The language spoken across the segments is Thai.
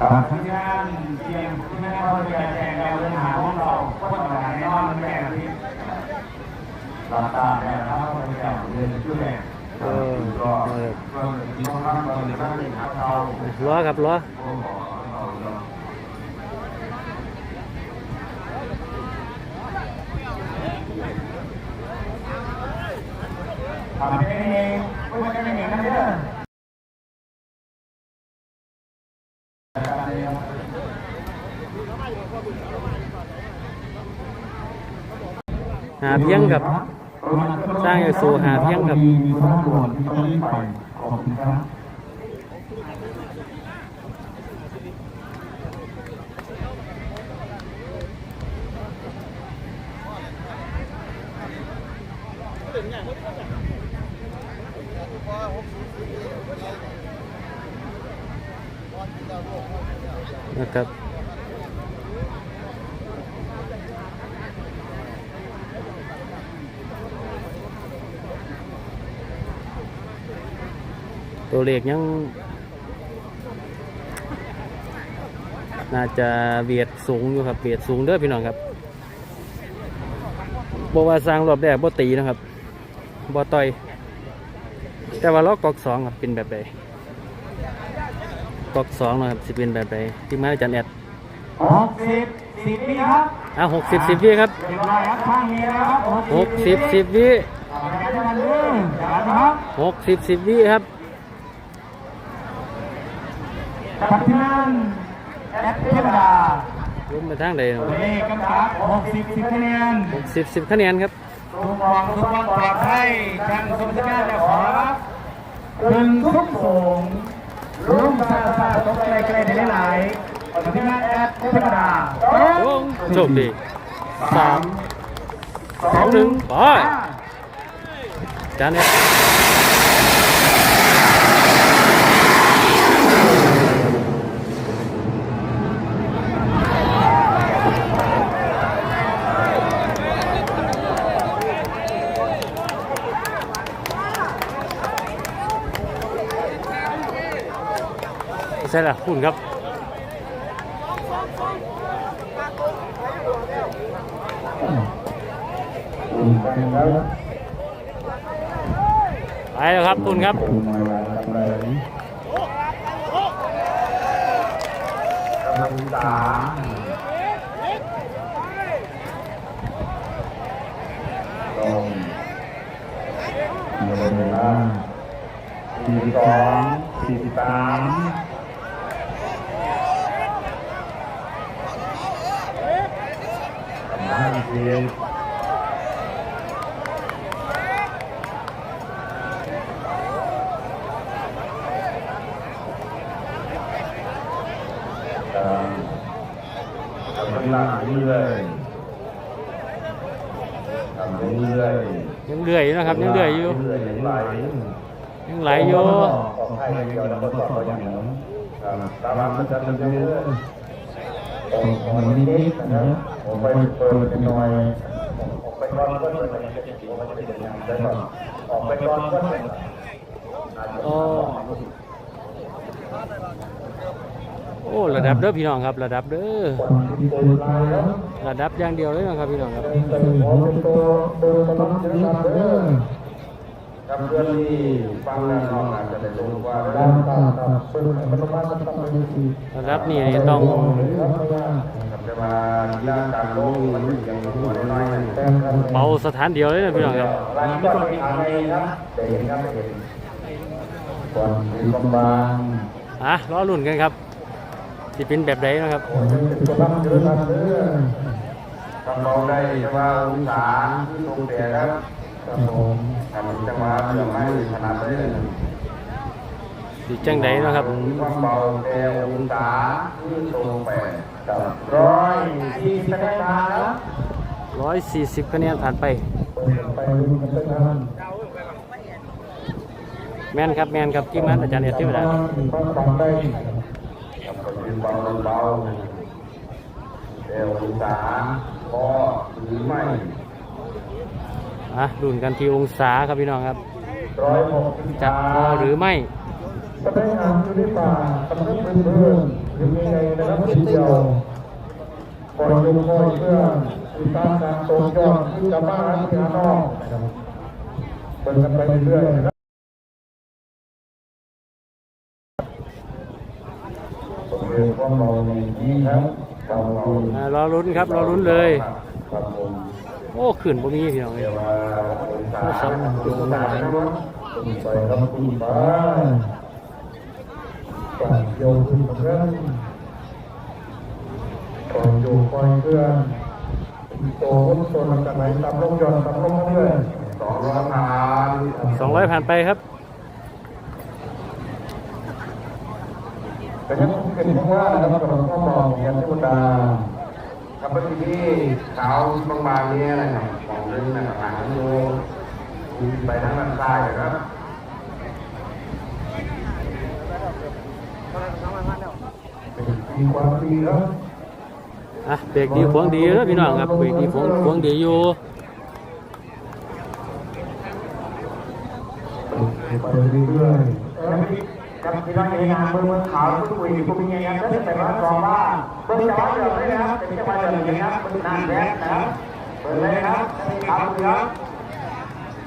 ครับที่งานเตรียมที่งานเขาจะแจกเราเรื่องหาของเราคนต่างๆแน่นอนแม่ที่รับตาแม่ครับเขาจะแจกเรียนช่วยแม่ก็ก็มีข้อข้างตอนนี้ก็มีหาเราล้อครับล้อทำเองไม่ว่าจะเป็นองนั้นเด้อ หาเพียงกับสร้างอยู่สู่หาเพียงครับมีพระด่วนที่ต้องรีบไปขอบคุณครับนะครับ ตัวเลขยัง น่าจะเบียดสูงอยู่ครับเบียดสูงเด้อพี่น้องครับบอกว่าสร้างรอบแรกบ่ตีนะครับบ่ต่อย แต่ว่าล้อกอกสองครับเป็นแบบใดกอกสองนะครับสิเป็นแบบใดที่มาอาจารย์แอดหกสิบสิบวิครับอะหกสิบสิบวิครับเรียบร้อยครับข้างนี้แล้วครับหกสิบสิบวิต่อไปกันกันเลยจัดนะครับหกสิบสิบวิครับ พัฒนานแอดเทวดาล้มไปทางใดตัวเลขกำกับหกสิบสิบคะแนนหกสิบสิบคะแนนครับทุกมองทุกวันปลอดภัยช่างสมศักดิ์จะขอรับเป็นทุกสูงร่มซาซาตกไกลไกลได้หลายๆพัฒนานแอดเทวดาโอ้โชคดีสามสองหนึ่งไปอาจารย์ ใช่ละคุณครับไปแล้วครับคุณครับลงสามตรงเวลาสี่สิบสองสี่สิบสาม ห้าสิบทำเวลาเรื่อยทำเรื่อยยังเรื่อยอยู่นะครับยังเรื่อยอยู่เรื่อยไหลยังไหลอยู่ ขอให้เดี๋ยวเราก็สอบอย่างนี้ตามมันจะเป็นเรื่อย ผมนิดๆนะผมไปเปิดหน่อยออกไปก่อนก็หน่อนออกไปก่อนก็เหมือนโอ้โอ้ระดับเด้อพี่น้องครับ ระดับเด้อระดับอย่างเดียวเลยนะครับพี่น้องครับครับเพื่อนที่ฟังแล้วน้องอาจจะได้รู้ว่าด้านตาค รับเป็นมันต้องมาต้องมาดีสิระดับนี้นี่ต้องครับจะมาย่างการลงมันยังหัวน้อยๆเบาสถานเดียวเลยนะพี่น้องครับร้านนี้ก็มีอะไรนะแต่เห็นครับเห็นก่อนมีกำบังอะรอลุ่นกันครับสิเป็นแบบใดนะครับเดินทางเรื่อยทำลองได้ว่าองศาที่ตรงแต่ครับครับผมจังหวะเรื่องไม่ขนาดนี้ สิจังใดนะครับความเบาแต่องศาที่ตรงแปดกับร้อยสี่สิบคะแนนครับร้อยสี่สิบคะแนนผ่านไป ไปดูกันสักท่านแม่นครับแม่นครับที่มันอาจารย์เอ็ดที่เวลาความฟังได้กับเป็นเบาเบาแต่องศาพอหรือไม่อะรุ่นกันที่องศาครับพี่น้องครับ ร้อยหกสิบจะพอหรือไม่ จะไปอ่านอยู่ในป่าตำลึงเป็นเพื่อนถึงยังไงนะครับทีเดียวปล่อยลงคอยเพื่อติดตามการตกยอดที่จะมาที่หานอกนะครับเปิดกันไปเรื่อยๆนะครับโอเคความเบาดีครับความเบาอ่ารอลุ้นครับรอลุ้นเลยครับผมโอ้ขึ้นบ่มีพี่น้องเอ้ยเดี๋ยวมาสามจุดสามไปครับคุณป้า ปากโยขึ้นเรื่องปากโยคอยเครื่องโตขึ้นโซนจากไหนตามลงยอดตามลงเรื่อยสองร้อยผ่านสองร้อยผ่านไปครับแต่ยังเป็นเพราะว่านะครับเราก็มองเห็นเทวดากับปฏิที่ขาวบางๆนี้นะครับของเรื่องนะครับหางโยไปทางด้านซ้ายนะครับมีความดีครับ อะเบรกดีขวางดีแล้วพี่น้องครับเบรกดีขวางขวางดีอยู่ไปเรื่อยๆกับที่เราเองงานเมืองขาวทุกคุยพวกนี้นะครับแต่ว่าสองบ้านเบื้องจังหวัดเดียวเลยนะครับเป็นจังหวัดเดียวกันนะครับเป็นนานแรกนะครับเปิดเลยนะครับเป็นขาวเหลือง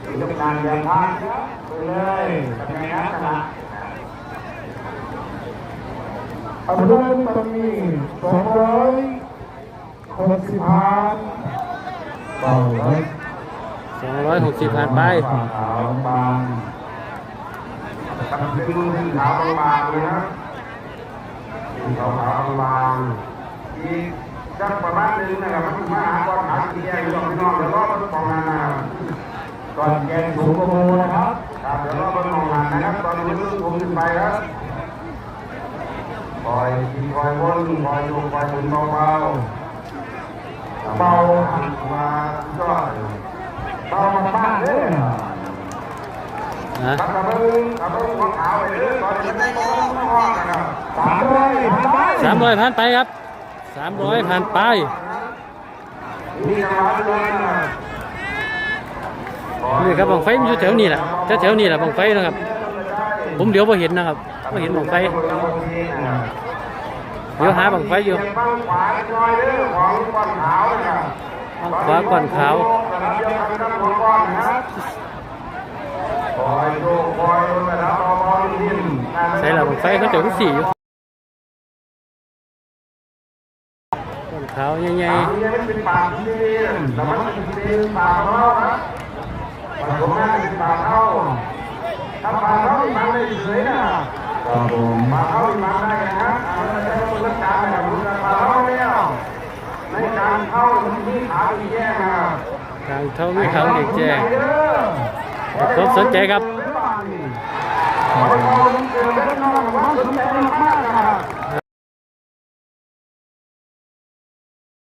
เป็นจังหวัดนานแรกทางนะครับเปิดเลย ทำไงนะครับอันนั้นตอนนี้สองร้อยหกสิบพันเบาไว้สองร้อยหกสิบผ่านไปขาวบางครับดึงขาวบางเลยนะขาวขาวบางๆอีกสักประมาณนึงนะครับมันมาหาก้อนขาเกียร์อยู่พี่น้องเดี๋ยวรอมันมองนานนะก่อนแกงสูงกโมนะครับครับเดี๋ยวรอมันมองนานนะครับตอนนี้มันสูงขึ้นไปครับ ปล่อยทีปล่อยวนปล่อยโยกปล่อยหมุนเบาๆเบาหันมาก็เบามาบ้างเลยนะครับผมครับผมขอขาวไปเลยตอนนี้ไม่ต้องห้องนะครับสามร้อยผ่านไปสามร้อยผ่านไปครับสามร้อยผ่านไปนี่จังหวัดเลยนะนี่ครับบังไฟมันอยู่แถวนี้แหละแถวแถวๆนี้แหละบังไฟนะครับ ผมเดี๋ยวพอเห็นนะครับ พอเห็นบังไฟเดี๋ยวหาบังไฟอยู่ บ้างขวาหน่อยเด้อของก้อนขาวนะครับ บังขวาก่อนขาว นะครับเดี๋ยวทำกันหัวก้อนนะครับคอยโยกคอยนะครับเบาๆนิ่มๆ ใส่ละบังไฟเขาเจอทุกสี่อยู่ก่อนขาวใหญ่ ปากเนี่ยมันเป็นปากที่ดีแต่มันเป็นปากของเราครับปากของเราเป็นปากเขาถ้าปากเขามันไม่เฉยนะครับผมปากเขามันได้นะครับมันจะต้องรักษาแบบนี้ปากเขาเนี่ยในการเข้าที่ขาที่แย่นะครับ ๆ ทางเท่าไม่ขาวเด็กแจ้งครบสนใจครับขอให้เขาเกิดเป็นน้องว่าสนใจมากๆนะครับ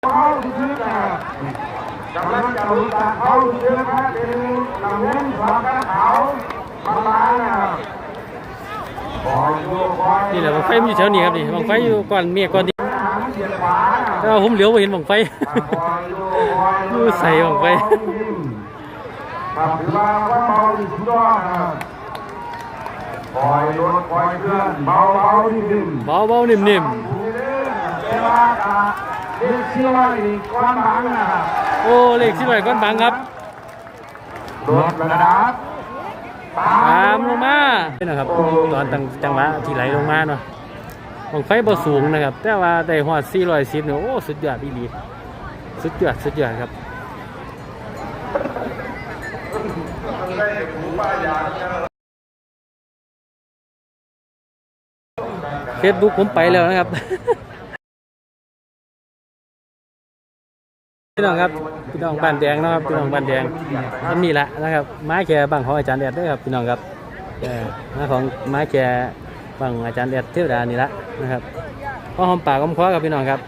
เขาที่นะครับกำลังจะรู้จักเขาเยอะนะเป็นลำเล่นความกระเขาบางร้านนะครับคอยดูคอย นี่แหละบังไฟมันอยู่แถวนี้ครับนี่บังไฟอยู่ก่อนเมียก่อนดีหางเสียดขวานะแต่ว่าผมเหลียวไปเห็นบังไฟคอยดูคอยดูใส่ออกไปครับถือว่าว่าเบาที่สุดยอดนะครับคอยลดคอยเคลื่อนเบาเบาที่ดินเบาๆนิ่มเวลาอะเรียกชื่อว่าอีกก้อนบางนะครับๆโอ้เลขสิบร้อยก้อนบังครับลดระดับตามลงมา นี่นะครับ ตอนจังหวะที่ไหลลงมาเนาะบังไฟบ่สูงนะครับ แต่ว่าได้ฮอด410เนี่ยโอ้สุดยอดอีหลีสุดยอดสุดยอดครับเฟซบุ๊กผมไปแล้วนะครับพี่น้องครับพี่น้องบ้านแดงนะครับพี่น้องบ้านแดงอันนี้แหละนะครับไม้แก่บังของอาจารย์แดดด้วยครับพี่น้องครับ มาของไม้แก่ฝั่งอาจารย์เอ็ดเทวดานี่ละนะครับก็หอมปากหอมคอกับพี่น้องครับ